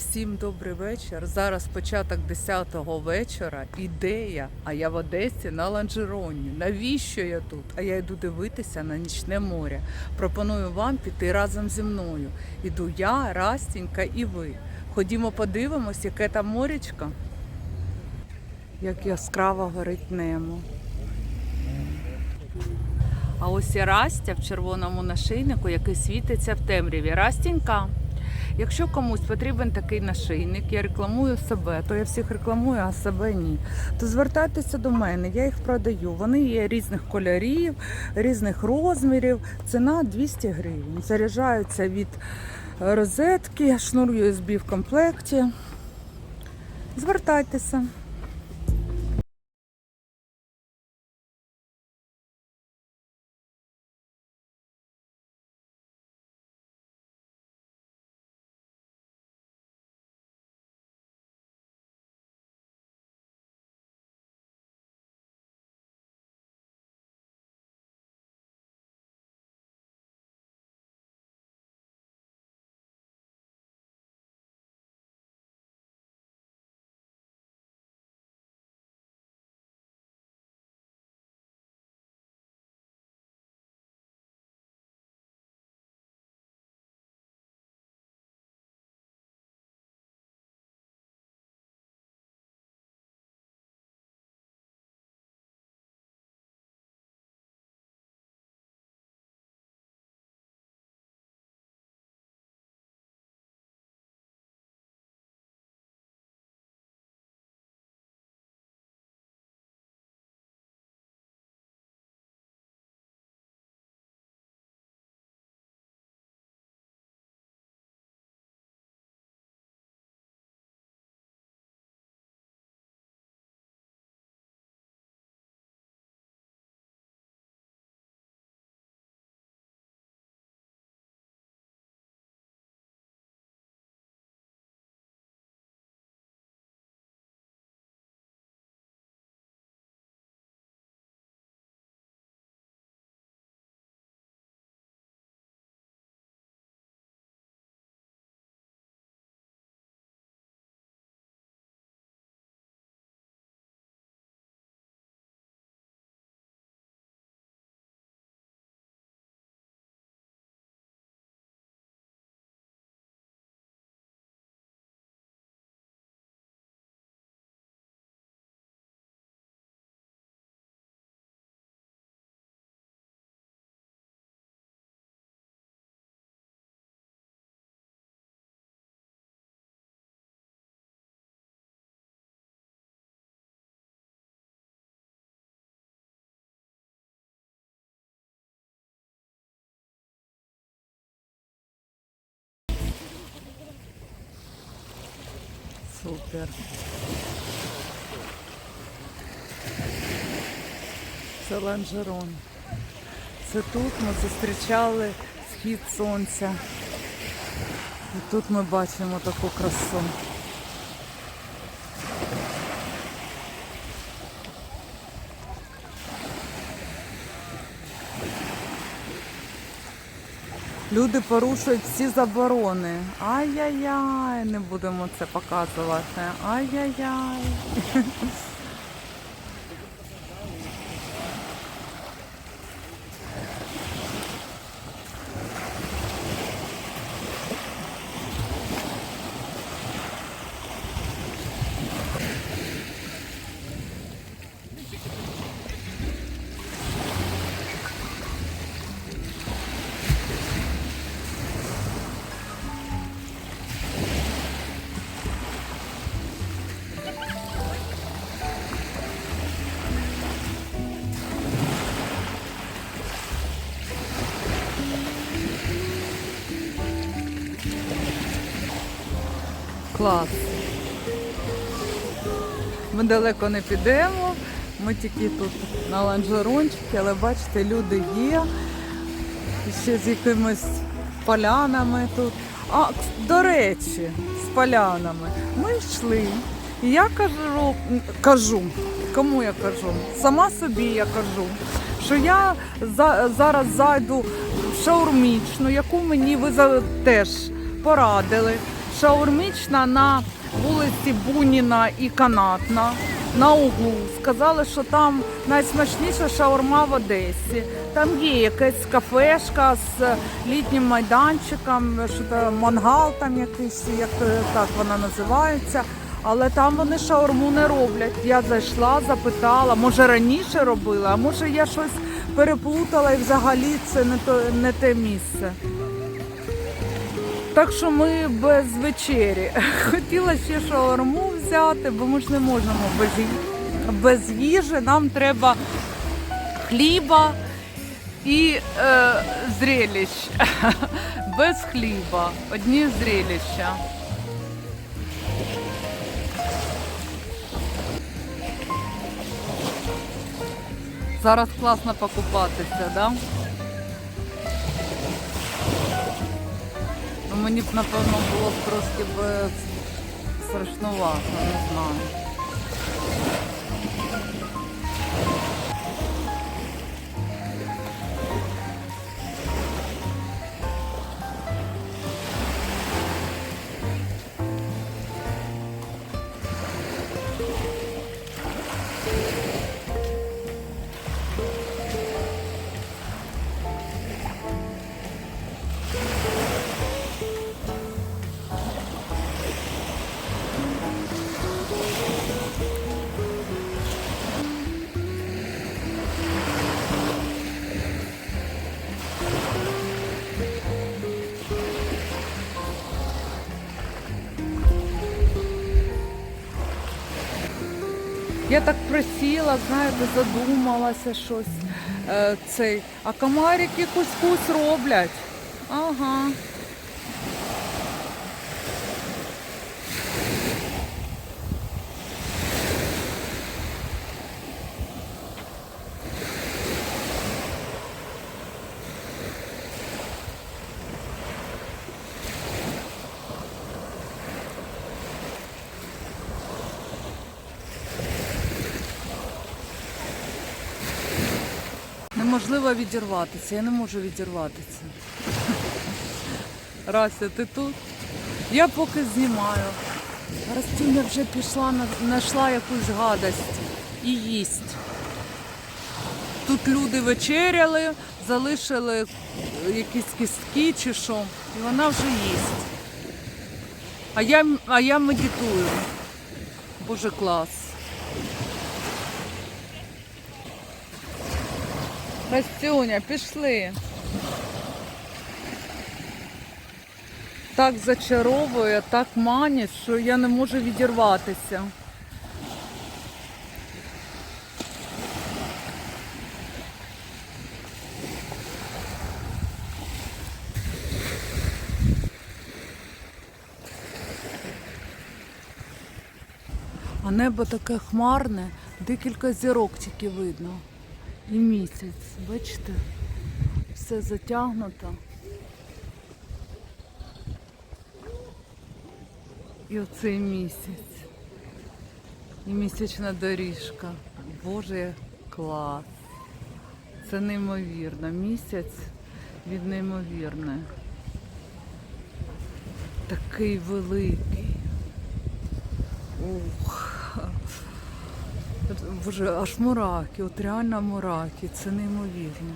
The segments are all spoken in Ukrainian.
Всім добрий вечір. Зараз початок 10-го вечора. Ідея, а я в Одесі на ланжероні. Навіщо я тут? А я йду дивитися на нічне море. Пропоную вам піти разом зі мною. Іду я, Растінька і ви. Ходімо подивимось, яке там морячко. Як яскраво горить небо. А ось і Растя в червоному нашийнику, який світиться в темряві. Растінька. Якщо комусь потрібен такий нашийник, я рекламую себе, то я всіх рекламую, а себе ні. То звертайтеся до мене, я їх продаю. Вони є різних кольорів, різних розмірів. Ціна 200 гривень. Заряджаються від розетки, шнур USB в комплекті. Звертайтеся. Супер. Це ланжерон. Це тут ми зустрічали схід сонця. І тут ми бачимо таку красу. Люди порушують всі заборони. Ай-яй-яй, не будемо це показувати. Ай-яй-яй. Клас. Ми далеко не підемо. Ми тільки тут на ланжерончики, але бачите, люди є. Ще з якимись полянами тут. А, до речі, з полянами. Ми йшли. І я кажу, кажу, кому я кажу? Сама собі я кажу, що я за, зараз зайду в шаурмічну, яку мені ви за, теж порадили, Шаурмічна на вулиці Буніна і Канатна на углу. Сказали, що там найсмачніша шаурма в Одесі. Там є якась кафешка з літнім майданчиком, що там мангал там якийсь, як так вона називається. Але там вони шаурму не роблять. Я зайшла, запитала, може раніше робила, а може я щось переплутала і взагалі це не, то, не те місце. Так що ми без вечері. Хотіла ще шаурму взяти, бо ми ж не можемо без, без їжі. Нам треба хліба і е, зрелищ. Без хліба. Одні зрелища. Зараз класно покупатися, да? Мені б напевно було б трошки б страшнувато, не знаю. Я так присіла, знаєте, задумалася щось. Е, цей. А комарики кусь-кусь роблять. Ага. Неможливо відірватися. Я не можу відірватися. Рася, ти тут? Я поки знімаю. Растюня вже пішла, знайшла якусь гадость і їсть. Тут люди вечеряли, залишили якісь кістки чи що, і вона вже їсть. А я, а я медитую. Боже, клас. Настюня, пішли. Так зачаровує, так манить, що я не можу відірватися. А небо таке хмарне, декілька зірок тільки видно. І місяць, бачите, все затягнуто. І оцей місяць. І місячна доріжка. Боже, клас. Це неймовірно. Місяць від неймовірне. Такий великий. Ух. Боже, аж мураки, от реально мураки, це неймовірно.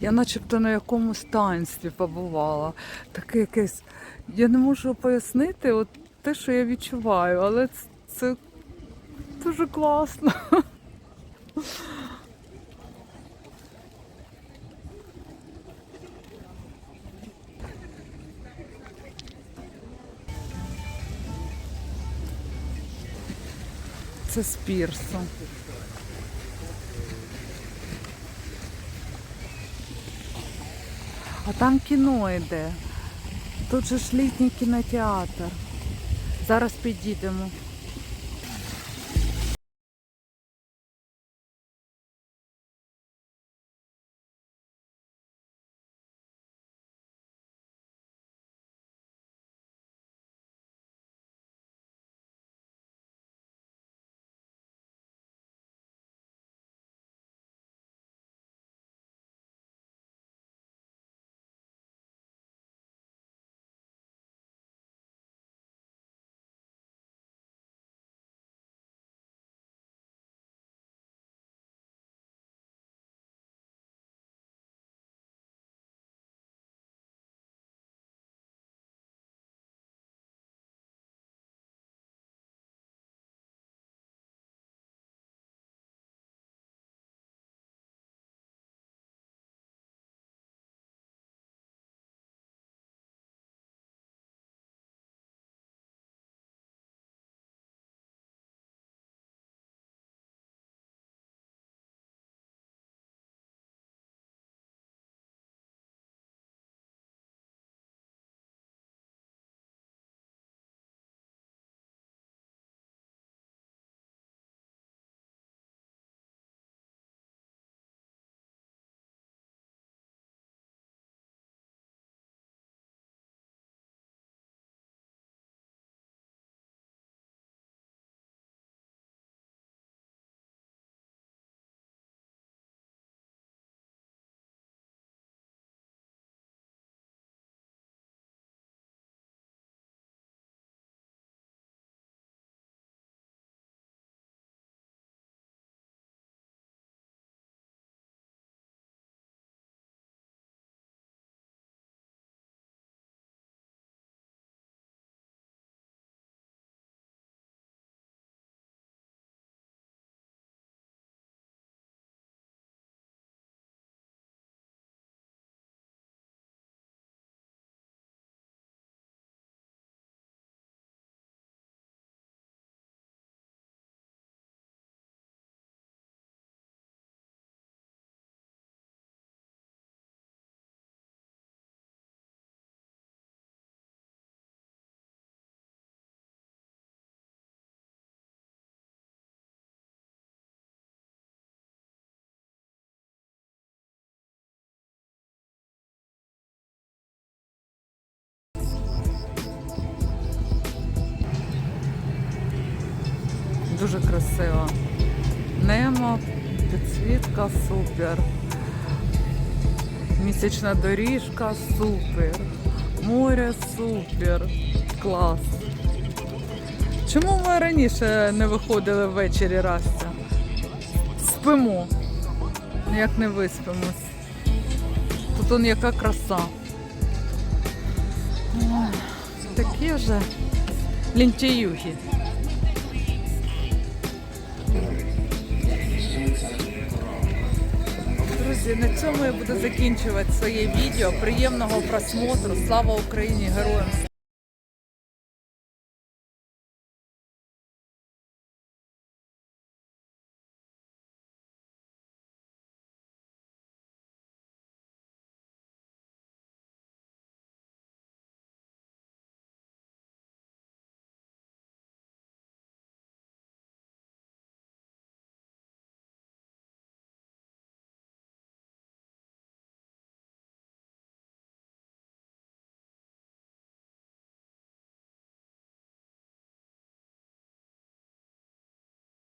Я начебто на якомусь таїнстві побувала. Таке якесь. Я не можу пояснити от те, що я відчуваю, але це, це дуже класно. Це з пірсу. А там кіно йде. Тут же ж літній кінотеатр. Зараз підійдемо. Дуже красиво. Немо, підсвітка супер. Місячна доріжка супер. Море супер. Клас. Чому ми раніше не виходили ввечері Растя? Спимо. Ніяк не виспимось. Тут он яка краса. Ой, такі вже лінтяюги. Друзі, на цьому я буду закінчувати своє відео. Приємного просмотру. Слава Україні! Героям